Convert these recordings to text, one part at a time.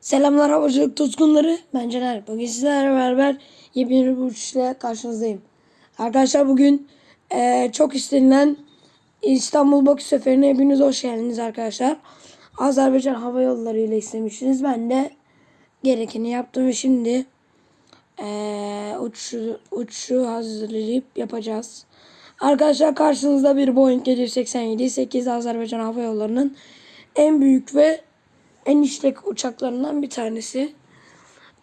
Selamlar havacılık tutkunları. Ben Caner. Bugün sizlerle beraber yepyeni bir uçuşla karşınızdayım. Arkadaşlar bugün eee, çok istenilen İstanbul Bakü seferine hepiniz hoş geldiniz arkadaşlar. Azerbaycan Hava Yolları ile istemiştiniz. Ben de gerekeni yaptım ve şimdi eee uçuşu, uçuşu hazırlayıp yapacağız. Arkadaşlar karşınızda bir Boeing 787 8 Azerbaycan Hava Yolları'nın en büyük ve en işlek uçaklarından bir tanesi.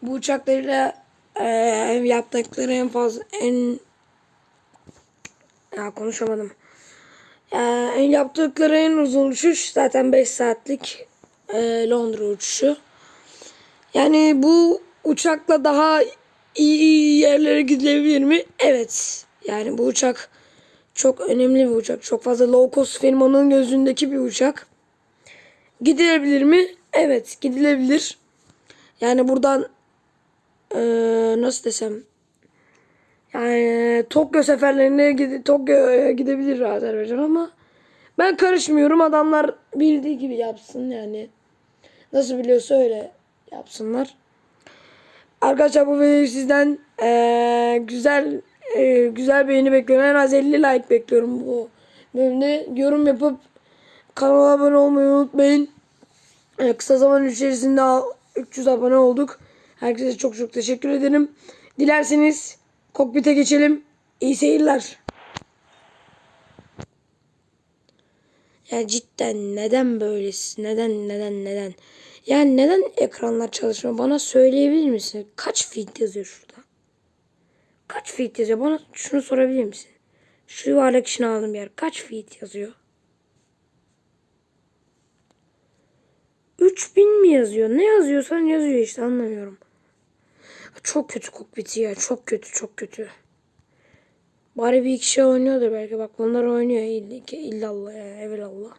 Bu uçaklarıyla eee yaptıkları en fazla en ya konuşamadım. Ya, en yaptıkları en uzun uçuş zaten 5 saatlik eee, Londra uçuşu. Yani bu uçakla daha iyi yerlere gidilebilir mi? Evet. Yani bu uçak çok önemli bir uçak. Çok fazla low cost firmanın gözündeki bir uçak. Gidilebilir mi? Evet gidilebilir. Yani buradan eee, nasıl desem yani Tokyo seferlerine gide, Tokyo'ya gidebilir Azerbaycan ama ben karışmıyorum. Adamlar bildiği gibi yapsın yani. Nasıl biliyorsa öyle yapsınlar. Arkadaşlar bu videoyu sizden eee, güzel eee, güzel beğeni bekliyorum. En az 50 like bekliyorum bu bölümde. Yorum yapıp kanala abone olmayı unutmayın. Kısa zaman içerisinde 300 abone olduk. Herkese çok çok teşekkür ederim. Dilerseniz kokpite geçelim. İyi seyirler. Ya cidden neden böylesin? Neden neden neden? Yani neden ekranlar çalışmıyor? Bana söyleyebilir misin? Kaç feet yazıyor şurada? Kaç feet yazıyor? Bana şunu sorabilir misin? Şu yuvarlak işini aldım yer. Kaç feet yazıyor? 3000 mi yazıyor? Ne yazıyorsan yazıyor işte anlamıyorum. Çok kötü kokpiti ya. Çok kötü çok kötü. Bari bir iki şey oynuyordur belki. Bak bunlar oynuyor. İll- İllallah ya. Evelallah.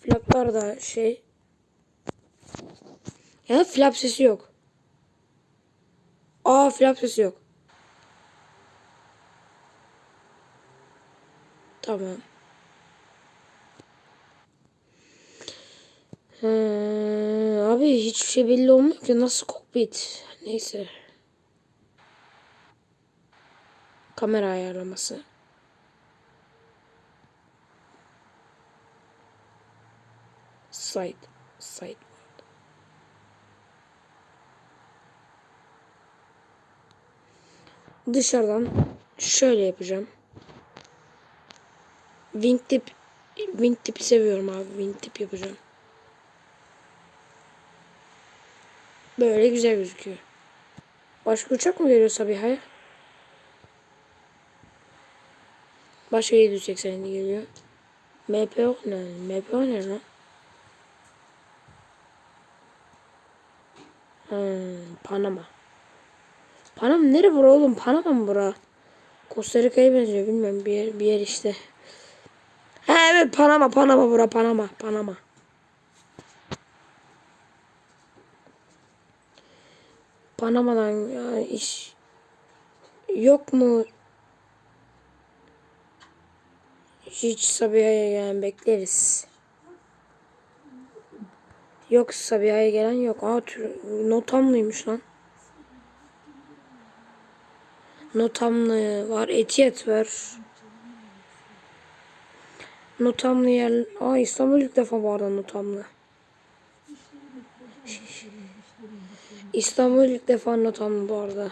Flaplar da şey. Ya flap sesi yok. Aa flap sesi yok. Tamam. Abi hiçbir şey belli olmuyor ki nasıl kokpit. Neyse. Kamera ayarlaması. Side. Side. Dışarıdan şöyle yapacağım. Wingtip Wingtip'i seviyorum abi. Wingtip yapacağım. Böyle güzel gözüküyor. Başka uçak mı geliyor Sabiha'ya? Başka 787 geliyor. MPO ne? MPO ne lan? Hmm, Panama. Panama nere bura oğlum? Panama mı bura? Costa Rica'ya benziyor bilmem bir yer, bir yer işte. Ha evet Panama Panama bura Panama Panama. Panama'dan ya iş yok mu? Hiç Sabiha'ya gelen bekleriz. Yok Sabiha'ya gelen yok. Aa Notamlıymış lan. Notamlı var. Etiyet var. Notamlı yer. Aa İstanbul ilk defa bu arada Notamlı. İstanbul ilk defa Notamlı bu arada.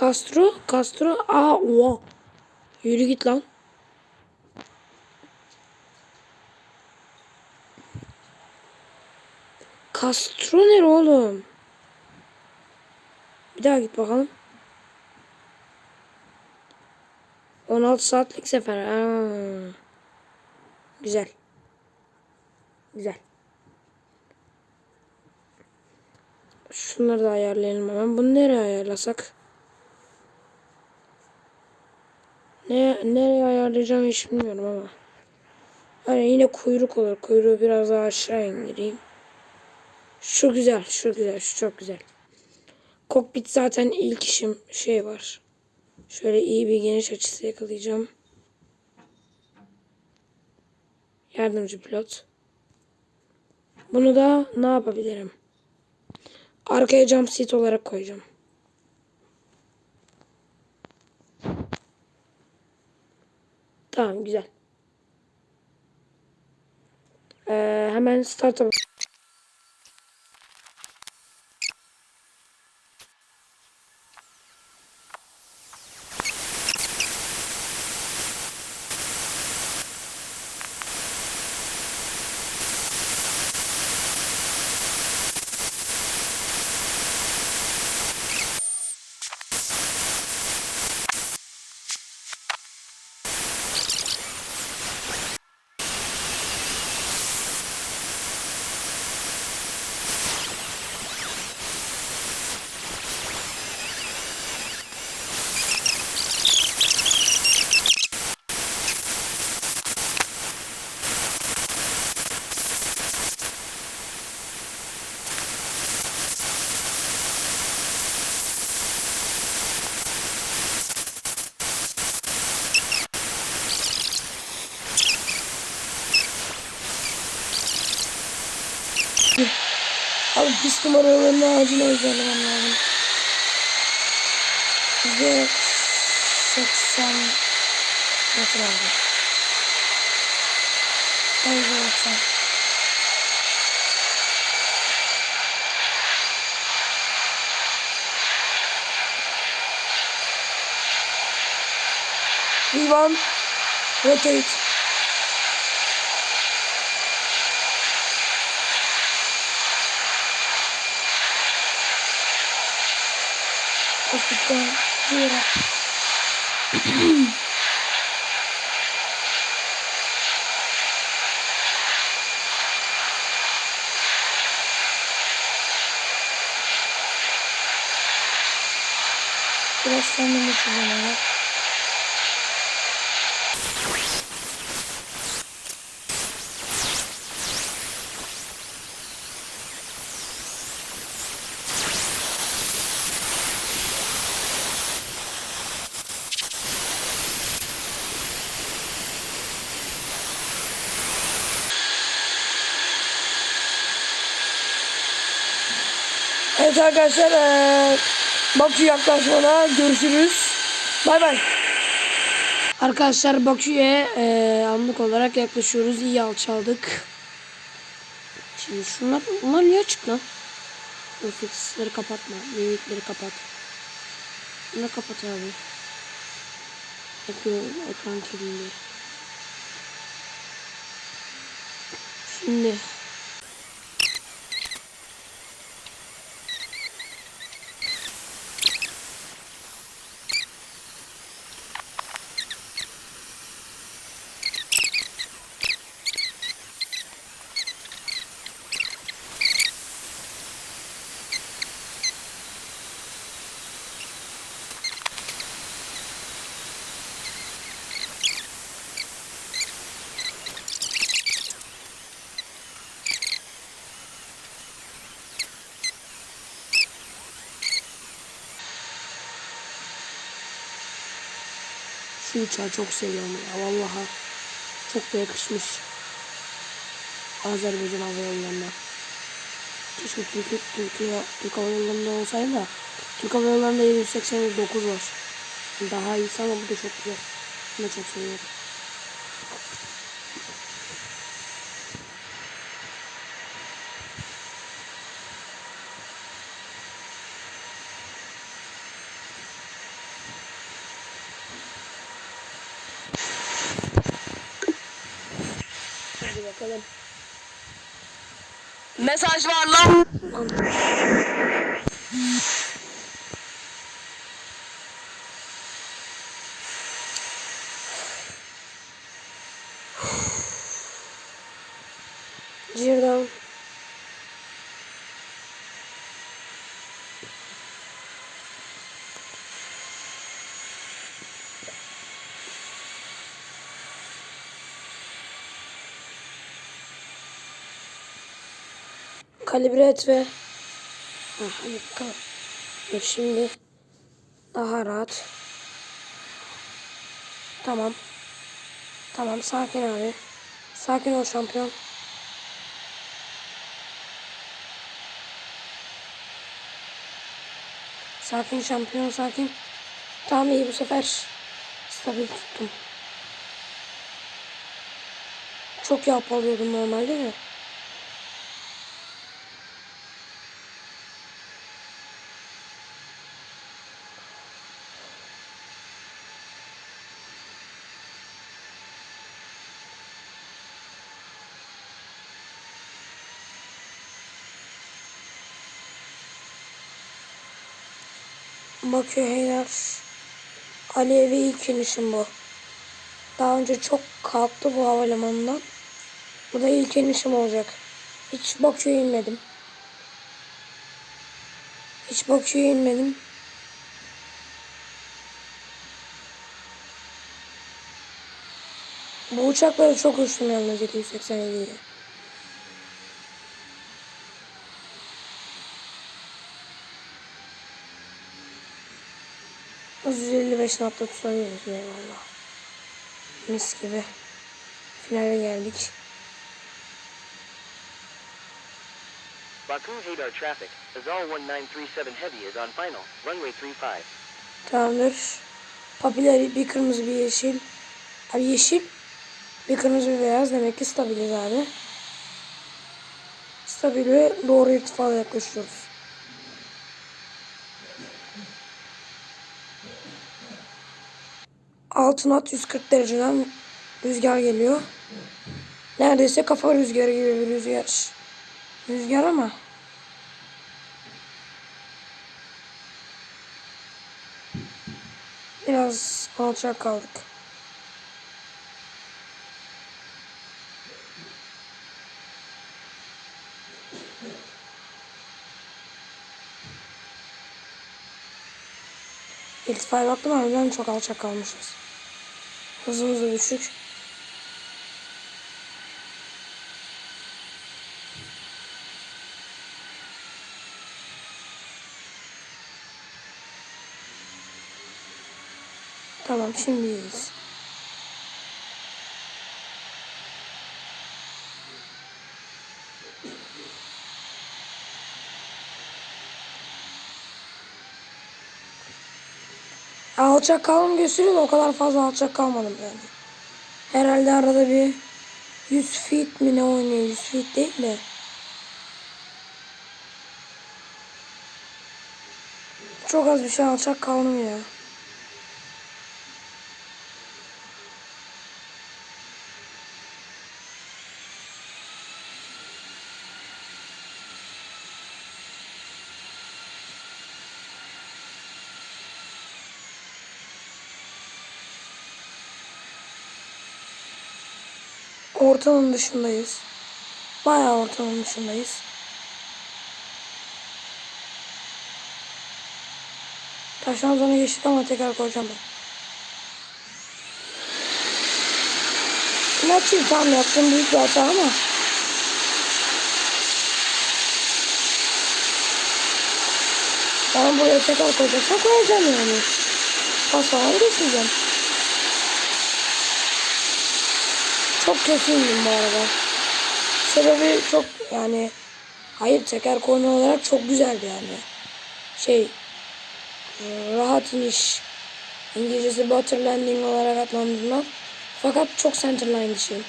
Castro, Castro. Aa oha. Yürü git lan. Castro nere oğlum? Bir daha git bakalım. 16 saatlik sefer. Aa. Güzel. Güzel. Şunları da ayarlayalım hemen. Bunu nereye ayarlasak? Ne, nereye ayarlayacağım hiç bilmiyorum ama. Hani yine kuyruk olur. Kuyruğu biraz daha aşağı indireyim. Şu güzel, şu güzel, şu çok güzel. Kokpit zaten ilk işim şey var. Şöyle iyi bir geniş açısı yakalayacağım. Yardımcı pilot. Bunu da ne yapabilirim? Arkaya jump seat olarak koyacağım. Tamam güzel. Ee, hemen start'a Abi pis numaralarını acil özellemem lazım. Yüzde seksen nasıl oldu? Yüzde seksen. Rewind. Rotate. Hafiften zero. Biraz kendimi çizeceğim ama. Evet arkadaşlar eee Bakü yaklaşmana görüşürüz. Bay bay. Arkadaşlar Bakü'ye anlık olarak yaklaşıyoruz. İyi alçaldık. Şimdi şunlar, bunlar niye açık lan? Refleksleri kapatma. Mimikleri kapat. Bunları kapat abi. Ekran, ekran kirliliği. Şimdi Şu uçağı çok seviyorum ya vallahi. Çok da yakışmış. Azerbaycan Hava Yolları'na. Keşke Türkiye, Türkiye, Türk Hava Yolları'nda olsaydı da. Türk Hava Yolları'nda 789 var. Daha iyisi ama bu da çok güzel. Bunu çok seviyorum. Hadi bakalım. Mesaj var lan. Cirdan. Kalibre et ve Ha, hadi bakalım. Dur şimdi daha rahat. Tamam. Tamam sakin abi. Sakin ol şampiyon. Sakin şampiyon sakin. Tamam iyi bu sefer. Stabil tuttum. Çok yapalıyordum normalde de. Bakıyor Heyler. Aliyevi ilk inişim bu. Daha önce çok kalktı bu havalimanından. Bu da ilk inişim olacak. Hiç Bakü'ye inmedim. Hiç Bakü'ye inmedim. Bu uçakları çok uçtum yalnız 787 ile. 155 nokta tutabiliriz eyvallah. Mis gibi. Finale geldik. Baku radar traffic. Azal 1937 Heavy is on final. Runway 35. Tamamdır. Papileri bir kırmızı bir yeşil. Abi yeşil. Bir kırmızı bir beyaz. Demek ki stabiliz abi. Stabil ve doğru irtifaya yaklaşıyoruz. Altın at 140 dereceden rüzgar geliyor. Neredeyse kafa rüzgarı gibi bir rüzgar. Rüzgar ama biraz alçak kaldık. İrtifaya baktım harbiden çok alçak kalmışız. Hızımız da düşük. Tamam şimdi iyiyiz. Alçak kalım gösteriyor o kadar fazla alçak kalmadım yani. Herhalde arada bir 100 feet mi ne oynuyor 100 feet değil de. Çok az bir şey alçak kaldım ya. Ortanın dışındayız. Bayağı ortanın dışındayız. Taştan sonra geçtik ama tekrar koyacağım ben. İlaççıyı tam yaptım büyük bir hata ama. Ben buraya tekrar koyacaksam koyacağım yani. Pas falan geçmeyeceğim. Çok kesindim bu arada. Sebebi çok yani hayır teker koyma olarak çok güzeldi yani. Şey rahat iniş İngilizcesi butter landing olarak adlandırılan fakat çok centerline dışı.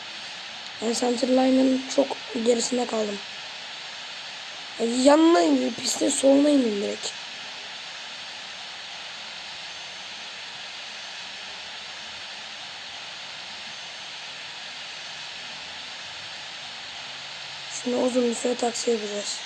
Yani centerline'ın çok gerisinde kaldım. Yani yanına indim, pistin soluna indim direkt. Şimdi uzun bir süre taksi yapacağız.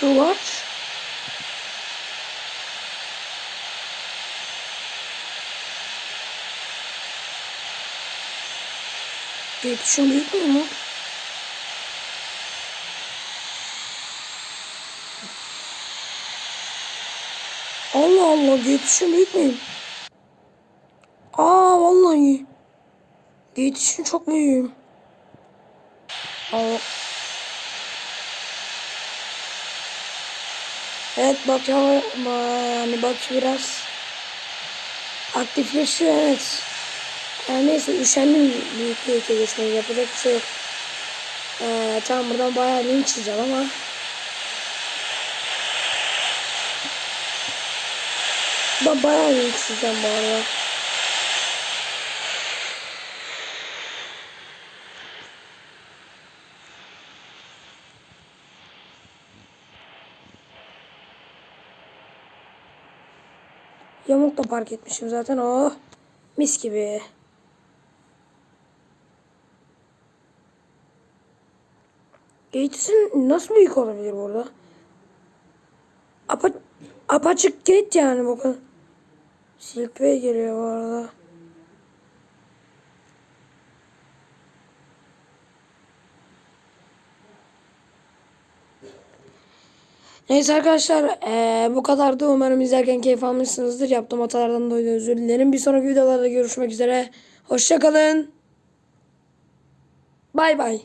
so much. Geht schon übel, ne? Allah Allah geçişim büyük müyüm? Aa vallahi. Geçişim şey çok büyüğüm. Aa. Evet ya yani bak biraz aktifleşiyor evet. Yani neyse üşendim büyük bir ülke geçmeyi yapacak bir şey yok. Ee, tamam buradan bayağı linç yiyeceğim ama ben bayağı linç yiyeceğim bu arada. Yamuk da park etmişim zaten. Oh mis gibi. Gates'in nasıl büyük olabilir burada? Apa, apaçık gate yani bu kadar. Geliyor bu arada. Neyse arkadaşlar eee, bu kadar da umarım izlerken keyif almışsınızdır. Yaptığım hatalardan dolayı özür dilerim. Bir sonraki videolarda görüşmek üzere. Hoşçakalın. Bay bay.